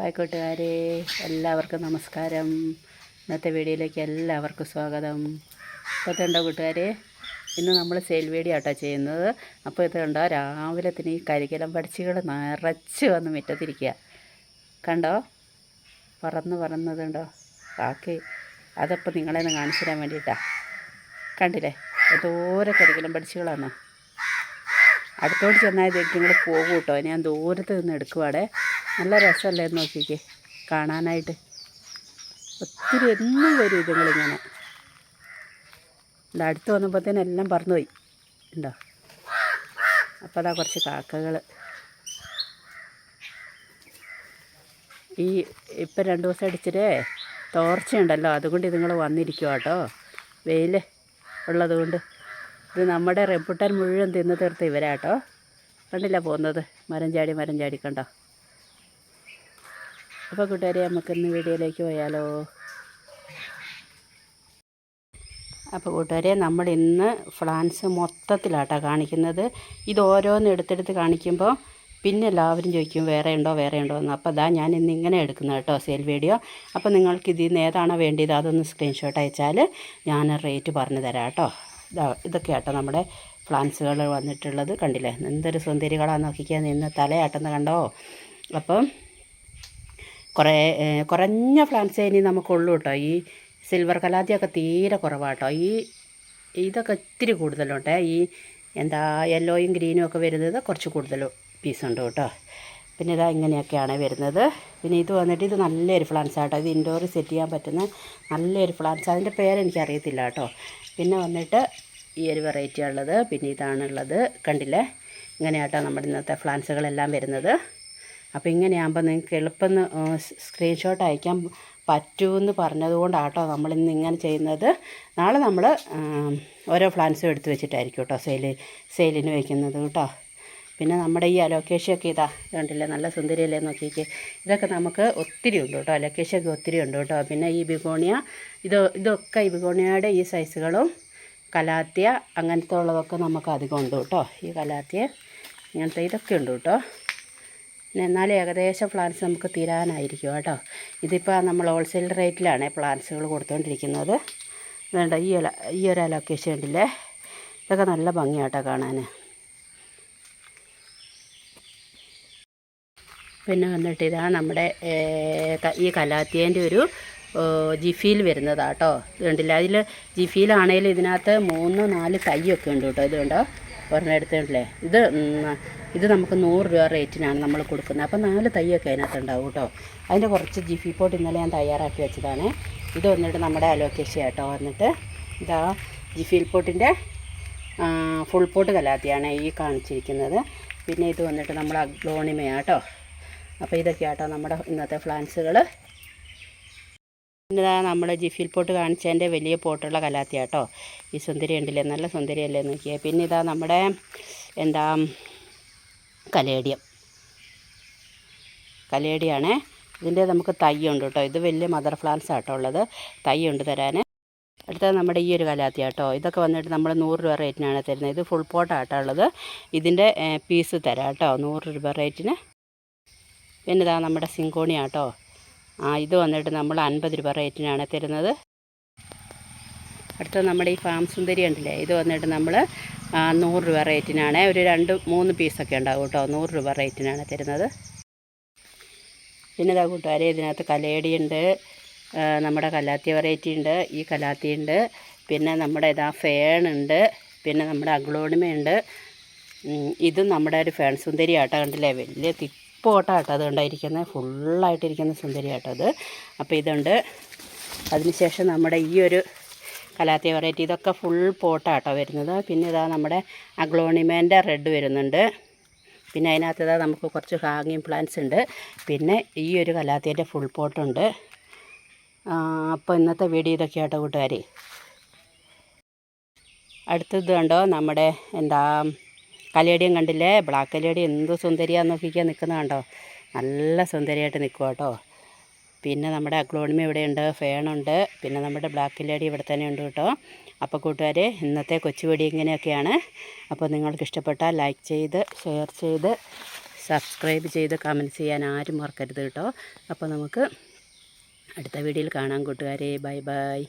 Hi കൂട്ടുകാരെ എല്ലാവർക്കും നമസ്കാരം. ഇന്നത്തെ വീഡിയോയിലേക്ക് എല്ലാവർക്കും സ്വാഗതം. ഇപ്പോൾ ഇതുണ്ടോ കൂട്ടുകാരെ ഇന്ന് നമ്മൾ സെയിൽ വീഡിയോ ആട്ടോ ചെയ്യുന്നത്. അപ്പോൾ ഇത് കണ്ടോ രാവിലെ തന്നെ ഈ കരികലം പഠിച്ചുകൾ നിറച്ച് വന്ന് മുറ്റത്തിരിക്കുക. കണ്ടോ? പറന്ന് പറന്നതുണ്ടോ ബാക്കി അതപ്പോൾ നിങ്ങളെ ഒന്ന് കാണിച്ചു തരാൻ വേണ്ടിയിട്ടാണ് കണ്ടില്ലേ? എന്തോരം കരികലം പഠിച്ചുകളാണ് അടുത്തോട്ട് ചെന്നാൽ നിങ്ങൾ പോകും കേട്ടോ ഞാൻ ദൂരത്ത് നിന്ന് എടുക്കുവാടെ. നല്ല രസമല്ലേ നോക്കിക്കേ. കാണാനായിട്ട്. ഒത്തിരി എന്നും വരും ഇതുങ്ങളിങ്ങനെ. ഇവിടെ അടുത്ത് വന്നപ്പോഴത്തേനും എല്ലാം പറന്നുപോയി. ഉണ്ടോ അപ്പോൾ അതാ കുറച്ച് കാക്കകൾ ഈ ഇപ്പം രണ്ട് ദിവസം അടിച്ചിട്ടേ തോർച്ചയുണ്ടല്ലോ. അതുകൊണ്ട് ഇതുങ്ങൾ വന്നിരിക്കുക കേട്ടോ വെയിൽ ഉള്ളതുകൊണ്ട്. ഇത് നമ്മുടെ റെമ്പുട്ടാൻ മുഴുവൻ തിന്ന് തീർത്ത് ഇവരാട്ടോ. കണ്ടില്ല പോകുന്നത്? മരം ചാടി മരം ചാടി കണ്ടോ? അപ്പോൾ കൂട്ടുകാരെ നമുക്കിന്ന് വീഡിയോയിലേക്ക് പോയാലോ? അപ്പോൾ കൂട്ടുകാരെ നമ്മൾ ഇന്ന് ഫ്ലാൻസ് മൊത്തത്തിലാട്ടോ കാണിക്കുന്നത്. ഇത് ഓരോന്ന് എടുത്തെടുത്ത് കാണിക്കുമ്പോൾ പിന്നെ എല്ലാവരും ചോദിക്കും വേറെ ഉണ്ടോ വേറെ ഉണ്ടോ? എന്ന്. അപ്പോൾ അതാ ഞാൻ ഇന്ന് ഇങ്ങനെ എടുക്കുന്നത് കേട്ടോ സെയിൽ വീഡിയോ. അപ്പോൾ നിങ്ങൾക്ക് ഇതിൽ നിന്ന് ഏതാണോ വേണ്ടത് അതൊന്ന് സ്ക്രീൻഷോട്ട് അയച്ചാൽ ഞാൻ റേറ്റ് പറഞ്ഞു തരാം കേട്ടോ. ഇതൊക്കെ ആട്ടോ നമ്മുടെ പ്ലാന്റ്സുകൾ വന്നിട്ടുള്ളത്. കണ്ടില്ലേ? എന്തൊരു സുന്ദരികളാണ് നോക്കിക്കാൻ നിന്ന് തലയാട്ടെന്ന് കണ്ടോ? അപ്പം കുറേ കുറഞ്ഞ പ്ലാന്റ്സേ ഇനി നമുക്കുള്ളൂ കേട്ടോ. ഈ സിൽവർ കലാത്തിയൊക്കെ തീരെ കുറവാട്ടോ. ഈ ഇതൊക്കെ ഇത്തിരി കൂടുതലുണ്ട്. ഈ എന്താ യെല്ലോയും ഗ്രീനും ഒക്കെ വരുന്നത് കുറച്ച് കൂടുതൽ പീസുണ്ട് കേട്ടോ. പിന്നെ ഇതാ ഇങ്ങനെയൊക്കെയാണ് വരുന്നത്. പിന്നെ ഇത് വന്നിട്ട് ഇത് നല്ലൊരു പ്ലാന്റ്സ് ആട്ടോ ഇത് ഇൻഡോർ സെറ്റ് ചെയ്യാൻ പറ്റുന്ന നല്ലൊരു പ്ലാന്റ്സ് അതിന്റെ പേരെനിക്കറിയത്തില്ല കേട്ടോ. പിന്നെ വന്നിട്ട് ഈ ഒരു വെറൈറ്റി ഉള്ളത്. പിന്നെ ഇതാണുള്ളത്. കണ്ടില്ലേ? ഇങ്ങനെയാട്ടോ നമ്മുടെ ഇന്നത്തെ ഫ്ലാൻസുകളെല്ലാം വരുന്നത്. അപ്പോൾ ഇങ്ങനെയാകുമ്പോൾ നിങ്ങൾക്ക് എളുപ്പം സ്ക്രീൻഷോട്ട് അയക്കാൻ പറ്റുമെന്ന് പറഞ്ഞതുകൊണ്ടാട്ടോ നമ്മളിന്ന് ഇങ്ങനെ ചെയ്യുന്നത്. നാളെ നമ്മൾ ഓരോ ഫ്ലാൻസും എടുത്ത് വെച്ചിട്ടായിരിക്കും കേട്ടോ സെയിൽ സെയിലിന് വയ്ക്കുന്നത് കേട്ടോ പിന്നെ നമ്മുടെ ഈ അലോക്കേഷ്യൊക്കെ ഇതാ കണ്ടില്ലേ? നല്ല സുന്ദരിയല്ലേ നോക്കിക്കേ. ഇതൊക്കെ നമുക്ക് ഒത്തിരി ഉണ്ട് കേട്ടോ. അലോക്കേഷ്യൊക്കെ ഒത്തിരി ഉണ്ട് കേട്ടോ. പിന്നെ ഈ ബിഗോണിയ ഇത് ഇതൊക്കെ ഈ ബിഗോണിയയുടെ ഈ സൈസുകളും കലാത്തിയ അങ്ങനത്തെ ഉള്ളതൊക്കെ നമുക്ക് അധികം ഉണ്ട് കേട്ടോ. ഈ കലാത്തിയ ഇങ്ങനത്തെ ഇതൊക്കെ ഉണ്ട് കേട്ടോ. പിന്നെ എന്നാലും ഏകദേശം പ്ലാന്റ്സ് നമുക്ക് തീരാനായിരിക്കും കേട്ടോ. ഇതിപ്പോൾ നമ്മൾ ഹോൾസെയിൽ റേറ്റിലാണ് പ്ലാന്റ്സുകൾ കൊടുത്തുകൊണ്ടിരിക്കുന്നത് വേണ്ട ഈ ഈ ഒരു അലോക്കേഷൻ ഉണ്ടല്ലേ? ഇതൊക്കെ നല്ല ഭംഗിയാട്ടോ കാണാൻ പിന്നെ വന്നിട്ട് ഇതാ നമ്മുടെ ഈ കലാത്തിയേന്റെ ഒരു ജിഫിയിൽ ജിഫിയിൽ വരുന്നതാട്ടോ ഇത് കണ്ടില്ല? അതിൽ ജിഫിയിലാണേലും ഇതിനകത്ത് മൂന്ന് നാല് തൈയൊക്കെ ഉണ്ട് കേട്ടോ ഇത് കണ്ടോ? ഒരെണ്ണം എടുത്തിട്ടില്ലേ? ഇത് ഇത് നമുക്ക് നൂറ് രൂപ റേറ്റിനാണ് നമ്മൾ കൊടുക്കുന്നത്. അപ്പോൾ നാല് തൈയൊക്കെ അതിനകത്ത് ഉണ്ടാവും കേട്ടോ അതിന്റെ കുറച്ച് ജിഫി പോട്ട് ഇന്നലെ ഞാൻ തയ്യാറാക്കി വെച്ചതാണ്. ഇത് വന്നിട്ട് നമ്മുടെ അലോക്കേഷ്യ കേട്ടോ വന്നിട്ട് ഇതാ ജിഫിൽ പോട്ടിന്റെ ഫുൾ പോട്ട് കലാത്തിയാണ് ഈ കാണിച്ചിരിക്കുന്നത്. പിന്നെ ഇത് വന്നിട്ട് നമ്മൾ അഗ്ലോണിമയാട്ടോ അപ്പോൾ ഇതൊക്കെയാട്ടോ നമ്മുടെ ഇന്നത്തെ പ്ലാന്റ്സുകൾ പിന്നെ നമ്മൾ ജിഫിൽ പോട്ട് കാണിച്ചതിന്റെ വലിയ പോട്ടുള്ള കലാത്തിയാട്ടോ. ഈ സുന്ദരി ഉണ്ടല്ലേ നല്ല സുന്ദരിയല്ലേ നോക്കിയേ. പിന്നെ ഇതാ നമ്മുടെ എന്താ കലേടിയം കലേഡിയാണേ. ഇതിന്റെ നമുക്ക് തൈയുണ്ട് കേട്ടോ. ഇത് വലിയ മദർ പ്ലാന്റ്സ് ആട്ടോ ഉള്ളത്. തൈയുണ്ട് തരാൻ അടുത്തത് നമ്മുടെ ഈ ഒരു കലാത്തി കേട്ടോ ഇതൊക്കെ വന്നിട്ട് നമ്മൾ നൂറ് രൂപ റേറ്റിനാണ് തരുന്നത്. ഇത് ഫുൾ പോട്ടാട്ടോ ഉള്ളത്. ഇതിന്റെ പീസ് തരാം കേട്ടോ. നൂറ് രൂപ റേറ്റിന്. പിന്നെ ഇതാ നമ്മുടെ സിങ്കോണിയാട്ടോ ആ ഇത് വന്നിട്ട് നമ്മൾ അൻപത് രൂപ റേറ്റിനാണ് തരുന്നത്. അടുത്ത നമ്മുടെ ഈ ഫാം സുന്ദരി ഉണ്ടല്ലേ ഇത് വന്നിട്ട് നമ്മൾ നൂറ് രൂപ റേറ്റിനാണ്. ഒരു രണ്ട് മൂന്ന് പീസൊക്കെ ഉണ്ടാവും കേട്ടോ. നൂറ് രൂപ റേറ്റിനാണ് തരുന്നത്. പിന്നെ ഇതാ കൂട്ടുകാരെ ഇതിനകത്ത് കലേടിയുണ്ട്. നമ്മുടെ കലാത്തി വെറൈറ്റി ഉണ്ട് ഈ കലാത്തി ഉണ്ട്. പിന്നെ നമ്മുടെ ഇതാ ഫേണുണ്ട് പിന്നെ നമ്മുടെ അഗ്ലോണിമയുണ്ട് ഇതും നമ്മുടെ ഒരു ഫേൺ സുന്ദരി ആട്ടോ കണ്ടില്ലേ? വലിയ തിപ്പോട്ടാട്ടോ അത് അതുകൊണ്ടായിരിക്കുന്നത് ഫുള്ളായിട്ടിരിക്കുന്ന സുന്ദരി ആട്ടോ അത്. അപ്പോൾ ഇതുണ്ട്. അതിനുശേഷം നമ്മുടെ ഈ ഒരു കലാത്തി വെറൈറ്റി ഇതൊക്കെ ഫുൾ പോട്ടാട്ടോ വരുന്നത്. പിന്നെ ഇതാ നമ്മുടെ അഗ്ലോണിമേന്റെ റെഡ് വരുന്നുണ്ട്. പിന്നെ അതിനകത്ത് ഇതാ നമുക്ക് കുറച്ച് ഹാങ്ങിങ് പ്ലാന്റ്സ് ഉണ്ട്. പിന്നെ ഈ ഒരു കലാത്തിന്റെ ഫുൾ പോട്ടുണ്ട്. അപ്പോൾ ഇന്നത്തെ വീഡിയോ ഇതൊക്കെ ആട്ടോ കൂട്ടുകാരി. അടുത്തത് കണ്ടോ നമ്മുടെ എന്താ കലേടിയം കണ്ടില്ലേ? ബ്ലാക്ക് കലേടി എന്ത് സുന്ദരിയാന്ന് നോക്കിക്കാൻ നിൽക്കുന്ന കണ്ടോ? നല്ല സുന്ദരിയായിട്ട് നിൽക്കുക കേട്ടോ. പിന്നെ നമ്മുടെ അഗ്ലോണിമ ഇവിടെയുണ്ട് ഫേണുണ്ട് പിന്നെ നമ്മുടെ ബ്ലാക്ക് ലേഡി ഇവിടെ തന്നെ ഉണ്ട് കേട്ടോ. അപ്പോൾ കൂട്ടുകാരെ ഇന്നത്തെ കൊച്ചുവെടി ഇങ്ങനെയൊക്കെയാണ്. അപ്പോൾ നിങ്ങൾക്ക് ഇഷ്ടപ്പെട്ടാൽ ലൈക്ക് ചെയ്ത് ഷെയർ ചെയ്ത് സബ്സ്ക്രൈബ് ചെയ്ത് കമന്റ് ചെയ്യാൻ ആരും മറക്കരുത് കേട്ടോ. അപ്പോൾ നമുക്ക് അടുത്ത വീഡിയോയിൽ കാണാം കൂട്ടുകാരെ. Bye bye.